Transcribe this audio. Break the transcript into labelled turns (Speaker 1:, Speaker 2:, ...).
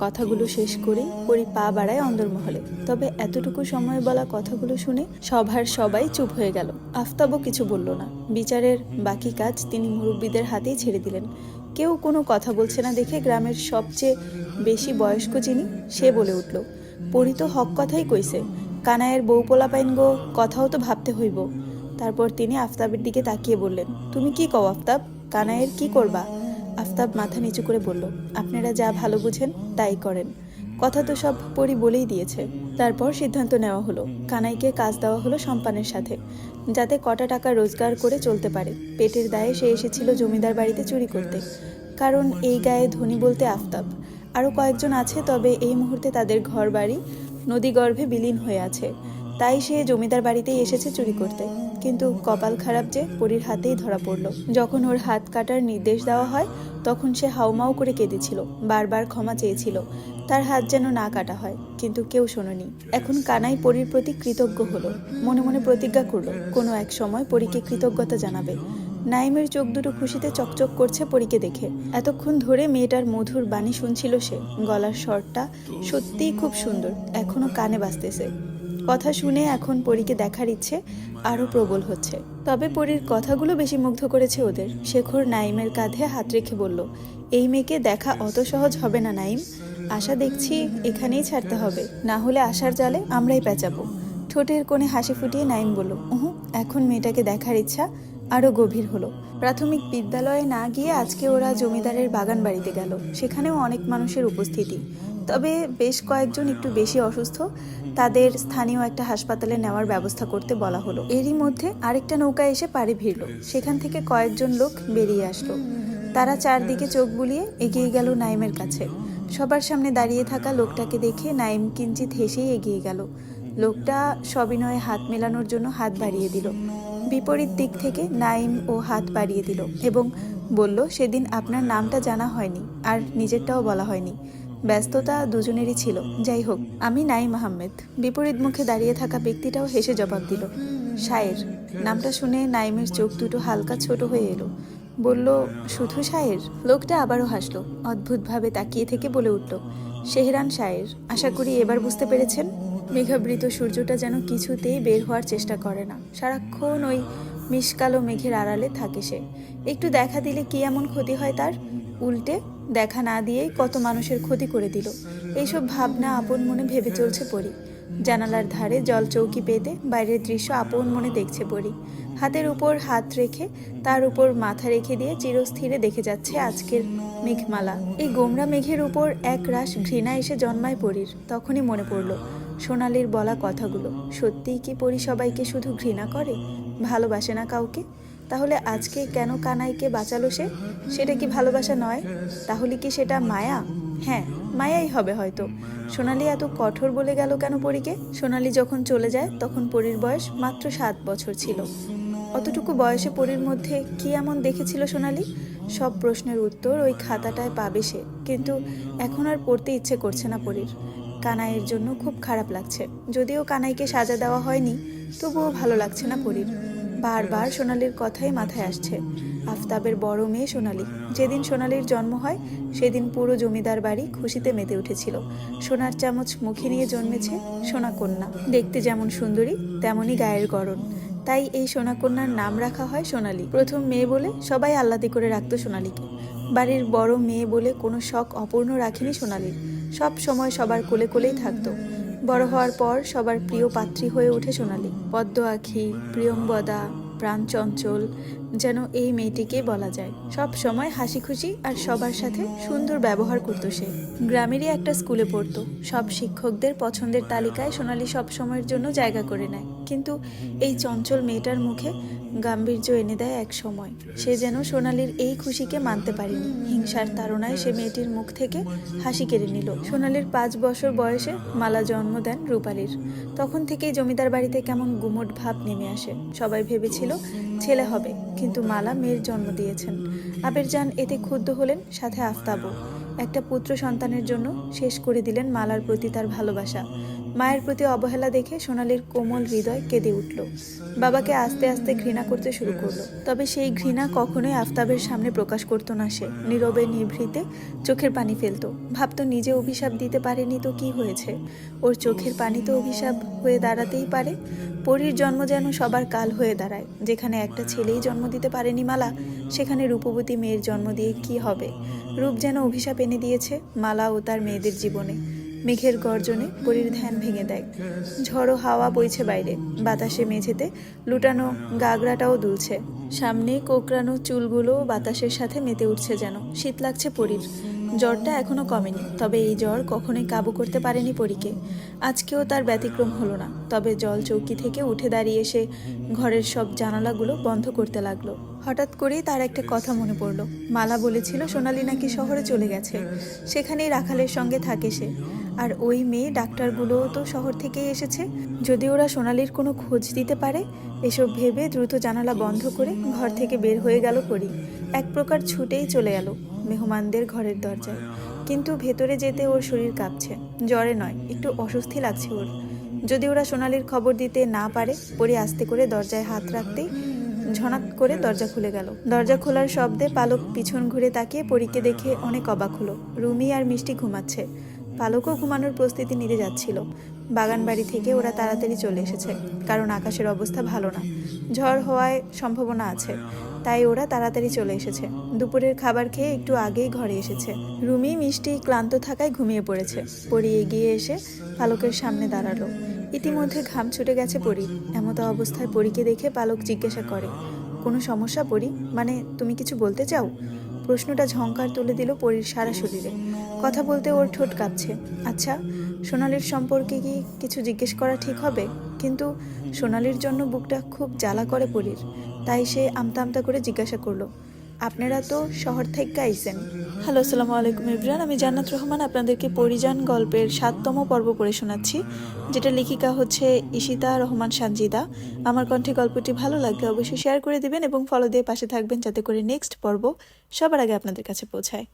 Speaker 1: কথাগুলো শেষ করে পরি পা বাড়ায় অন্দরমহলে। তবে এতটুকু সময় বলা কথাগুলো শুনে সভার সবাই চুপ হয়ে গেল। আফতাবও কিছু বলল না। বিচারের বাকি কাজ তিনি মুরব্বীদের হাতেই ছেড়ে দিলেন। কেউ কোনো কথা বলছে না দেখে গ্রামের সবচেয়ে বেশি বয়স্ক যিনি, সে বলে উঠল, পরি তো হক কথাই কইছে। কানায়ের বউ পোলা পাইন গো, কথাও তো ভাবতে হইব। তারপর তিনি আফতাবের দিকে তাকিয়ে বললেন, তুমি কি কও আফতাব? কানায়ের কি করবা? আফতাব মাথা নিচু করে বলল, আপনারা যা ভালো বুঝেন, তাই করেন। কথা তো সব পরি বলেই দিয়েছে। তারপর সিদ্ধান্ত নেওয়া হলো। কানাইকে কাজ দেওয়া হলো সম্পানের সাথে, যাতে কটা টাকা রোজগার করে চলতে পারে। পেটের দায়ে সে এসেছিল জমিদার বাড়িতে চুরি করতে। কারণ এই গায়ে ধনী বলতে আফতাব। আরও কয়েকজন আছে, তবে এই মুহূর্তে তাদের ঘর বাড়ি নদীগর্ভে বিলীন হয়ে আছে। তাই সে জমিদার বাড়িতেই এসেছে চুরি করতে। কিন্তু কপাল খারাপ যে, পরীর হাতেই ধরা পড়ল। যখন ওর হাত কাটার নির্দেশ দেওয়া হয়, তখন সে হাউমাউ করে কেঁদেছিল, বারবার ক্ষমা চেয়েছিল। তার হাত যেন না কাটা হয়, কিন্তু কেউ শোনেনি। এখন কানাই পরীর প্রতি কৃতজ্ঞ হলো। মনে মনে প্রতিজ্ঞা করল, কোনো এক সময় পরীকে কৃতজ্ঞতা জানাবে। নাইমের চোখ দুটো খুশিতে চকচক করছে পরীকে দেখে। এতক্ষণ ধরে মেয়েটার মধুর বাণী শুনছিল সে। গলার স্বরটা সত্যিই খুব সুন্দর, এখনও কানে বাজতেছে। কথা শুনে এখন পরীকে দেখার ইচ্ছে আরও প্রবল হচ্ছে। তবে পরীর কথাগুলো বেশি মুগ্ধ করেছে ওদের। শেখর নাইমের কাঁধে হাত রেখে বলল, এই মেয়েকে দেখা অত সহজ হবে না নাইম আশা দেখছি এখানেই ছাড়তে হবে। না হলে আশার জালে আমরাই পেঁচাবো। ঠোঁটের কোণে হাসি ফুটিয়ে নাইম বলল, উহু, এখন মেয়েটাকে দেখার ইচ্ছা আরও গভীর হলো। প্রাথমিক বিদ্যালয়ে না গিয়ে আজকে ওরা জমিদারের বাগান বাড়িতে গেল। সেখানেও অনেক মানুষের উপস্থিতি। তবে বেশ কয়েকজন একটু বেশি অসুস্থ, তাদের স্থানীয় একটা হাসপাতালে নেওয়ার ব্যবস্থা করতে বলা হলো। এরই মধ্যে আরেকটা নৌকা এসে পাড়ে ভিড়ল। সেখান থেকে কয়েকজন লোক বেরিয়ে আসলো। তারা চারদিকে চোখ বুলিয়ে এগিয়ে গেল নাইমের কাছে। সবার সামনে দাঁড়িয়ে থাকা লোকটাকে দেখে নাইম কিঞ্চিত হেসেই এগিয়ে গেল। লোকটা সবিনয়ে হাত মেলানোর জন্য হাত বাড়িয়ে দিল। বিপরীত দিক থেকে নাইম ও হাত বাড়িয়ে দিল এবং বলল, সেদিন আপনার নামটা জানা হয়নি আর নিজেরটাও বলা হয়নি। ব্যস্ততা দুজনেরই ছিল। যাই হোক, আমি নাইম আহমেদ। বিপরীত মুখে দাঁড়িয়ে থাকা ব্যক্তিটাও হেসে জবাব দিল, শায়ের। নামটা শুনে নাইমের চোখ দুটো হালকা ছোট হয়ে এলো। বলল, শুধু শায়ের? লোকটা আবারও হাসলো, অদ্ভুতভাবে তাকিয়ে থেকে বলে উঠল, শেহরান শায়ের। আশা করি এবার বুঝতে পেরেছেন? মেঘাবৃত সূর্যটা যেন কিছুতেই বের হওয়ার চেষ্টা করে না। সারাক্ষণ ওই মিসকালো মেঘের আড়ালে থাকে সে। একটু দেখা দিলে কি এমন ক্ষতি হয় তার? উল্টে দেখা না দিয়েই কত মানুষের ক্ষতি করে দিল। এইসব ভাবনা আপন মনে ভেবে চলছে পরি। জানালার ধারে জল চৌকি পেতে বাইরের দৃশ্য আপন মনে দেখছে পরি। হাতের উপর হাত রেখে তার উপর মাথা রেখে দিয়ে চিরস্থিরে দেখে যাচ্ছে আজকের মেঘমালা। এই গোমরা মেঘের উপর এক রাশ ঘৃণা এসে জন্মায় পরীর। তখনই মনে পড়ল, সোনালির বলা কথাগুলো, সত্যিই কি পরি সবাইকে শুধু ঘৃণা করে? ভালোবাসে না কাউকে? তাহলে আজকে কেন কানাইকে বাঁচালো সে? সেটা কি ভালোবাসা নয়? তাহলে কি সেটা মায়া? হ্যাঁ মায়াই হবে হয়তো। সোনালি এত কঠোর বলে গেল কেন পরীকে? সোনালি যখন চলে যায়, তখন পরীর বয়স মাত্র সাত বছর ছিল। অতটুকু বয়সে পরীর মধ্যে কি এমন দেখেছিল সোনালি? সব প্রশ্নের উত্তর ওই খাতাটায় পাবে সে। কিন্তু এখন আর পড়তে ইচ্ছে করছে না পরীর। কানাইয়ের জন্য খুব খারাপ লাগছে। যদিও কানাইকে সাজা দেওয়া হয়নি তবুও ভালো লাগছে না পরীর। বারবার সোনালির কথাই মাথায় আসছে। আফতাবের বড় মেয়ে সোনালি। যেদিন সোনালির জন্ম হয়, সেদিন পুরো জমিদার বাড়ি খুশিতে মেতে উঠেছিল। সোনার চামচ মুখে নিয়ে জন্মেছে সোনাকন্যা। দেখতে যেমন সুন্দরী, তেমনই গায়ের গড়ন। তাই এই সোনাকন্যার নাম রাখা হয় সোনালি। প্রথম মেয়ে বলে সবাই আল্লাদি করে রাখতো সোনালিকে। বাড়ির বড় মেয়ে বলে কোনো শখ অপূর্ণ রাখেনি সোনালির। সব সময় সবার কোলে কোলেই থাকতো। বড় হওয়ার পর সবার প্রিয় পাত্রী হয়ে ওঠে সোনালি। পদ্ম আখি প্রিয়ম্বদা প্রাণচঞ্চল যেন এই মেয়েটিকে বলা যায়। সব সময় হাসি খুশি আর সবার সাথে সুন্দর ব্যবহার করতো সে। গ্রামেরই একটা স্কুলে পড়তো। সব শিক্ষকদের পছন্দের তালিকায় সোনালি সব সময়ের জন্য জায়গা করে নেয়। কিন্তু এই চঞ্চল মেয়েটার মুখে গাম্ভীর্য এনে দেয় এক সময়। সে যেন সোনালির এই খুশিকে মানতে পারেনি। হিংসার তাড়নায় সে মেয়েটির মুখ থেকে হাসি কেড়ে নিল। সোনালির পাঁচ বছর বয়সে মালা জন্ম দেন রূপালীর। তখন থেকেই জমিদার বাড়িতে কেমন গুমট ভাব নেমে আসে। সবাই ভেবেছিল ছেলে হবে। কিন্তু মালা মেয়ের জন্ম দিয়েছেন। আবের যান এতে ক্ষুব্ধ হলেন সাথে আফতাবও। একটা পুত্র সন্তানের জন্য শেষ করে দিলেন মালার প্রতি তার ভালোবাসা। মায়ের প্রতি অবহেলা দেখে সোনালির কোমল হৃদয় কেঁদে উঠল। বাবাকে আস্তে আস্তে ঘৃণা করতে শুরু করল। তবে সেই ঘৃণা কখনোই আফতাবের সামনে প্রকাশ করতো না সে। নীরবে নিভৃতে চোখের পানি ফেলতো। ভাবতো নিজে অভিশাপ দিতে পারেনি তো কি হয়েছে? ওর চোখের পানি তো অভিশাপ হয়ে দাঁড়াতেই পারে। পরীর জন্ম যেন সবার কাল হয়ে দাঁড়ায়। যেখানে একটা ছেলেই জন্ম দিতে পারেনি মালা, সেখানে রূপবতী মেয়ের জন্ম দিয়ে কি হবে? রূপ যেন অভিশাপ এনে দিয়েছে মালা ও তার মেয়েদের জীবনে। মেঘের গর্জনে পরীর ধ্যান ভেঙে দেয়। ঝড়ো হাওয়া বইছে বাইরে, বাতাসে মেঝেতে, লুটানো গাগরাটাও দুলছে। সামনে কোকরানো চুলগুলো বাতাসের সাথে মেতে উঠছে যেন, শীত লাগছে পরীর। জ্বরটা এখনও কমেনি, তবে এই জ্বর কখনোই কাবু করতে পারেনি পরীকে। আজকেও তার ব্যতিক্রম হলো না, তবে জল চৌকি থেকে উঠে দাঁড়িয়ে এসে ঘরের সব জানালাগুলো বন্ধ করতে লাগল। হঠাৎ করেই তার একটা কথা মনে পড়ল। মালা বলেছিল, সোনালি নাকি শহরে চলে গেছে। সেখানেই রাখালের সঙ্গে থাকে সে। আর ওই মেয়ে ডাক্তারগুলোও তো শহর থেকেই এসেছে। যদি ওরা সোনালির কোনো খোঁজ দিতে পারে, এসব ভেবে দ্রুত জানালা বন্ধ করে ঘর থেকে বের হয়ে গেল পরি। এক প্রকার ছুটেই চলে গেল মেহমানদের ঘরের দরজায়। কিন্তু ভেতরে যেতে ওর শরীর কাঁপছে। জ্বরে নয়, একটু অস্বস্তি লাগছে ওর। যদি ওরা সোনালির খবর দিতে না পারে, পরি আস্তে করে দরজায় হাত রাখতেই ঝনাক করে দরজা খুলে গেল। দরজা খোলার শব্দে পালক পিছন ঘুরে তাকিয়ে পরীকে দেখে অনেক অবাক হলো। রুমি আর মিষ্টি ঘুমাচ্ছে। পালকও ঘুমানোর প্রস্তুতি নিতে যাচ্ছিল। বাগান বাড়ি থেকে ওরা তাড়াতাড়ি চলে এসেছে, কারণ আকাশের অবস্থা ভালো না। ঝড় হওয়ায় সম্ভাবনা আছে। তাই ওরা তাড়াতাড়ি চলে এসেছে। দুপুরের খাবার খেয়ে একটু আগেই ঘরে এসেছে। রুমি মিষ্টি ক্লান্ত থাকায় ঘুমিয়ে পড়েছে। পরি এগিয়ে এসে পালকের সামনে দাঁড়াল। ইতিমধ্যে ঘাম ছুটে গেছে পরি। এমতো অবস্থায় পরীকে দেখে পালক জিজ্ঞাসা করে, কোনো সমস্যা পরি? মানে তুমি কিছু বলতে চাও? প্রশ্নটা ঝঙ্কার তুলে দিল পরীর সারা শরীরে। কথা বলতে ওর ঠোঁট কাঁপছে। আচ্ছা সোনালির সম্পর্কে কি কিছু জিজ্ঞেস করা ঠিক হবে? কিন্তু সোনালির জন্য বুকটা খুব জ্বালা করে পরীর। তাই সে আমতা আমতা করে জিজ্ঞাসা করল, আপনারা তো শহর থেকে আইসেন হ্যালো, আসসালামু আলাইকুম ইব্রান আমি জান্নাত রহমান, আপনাদেরকে পরিযান গল্পের সাততম পর্ব পড়ে শোনাচ্ছি যেটা লেখিকা হচ্ছে ইশিতা রহমান সানজিদা। আমার কণ্ঠে গল্পটি ভালো লাগলে অবশ্যই শেয়ার করে দিবেন এবং ফলো দিয়ে পাশে থাকবেন, যাতে করে নেক্সট পর্ব সবার আগে আপনাদের কাছে পৌঁছায়।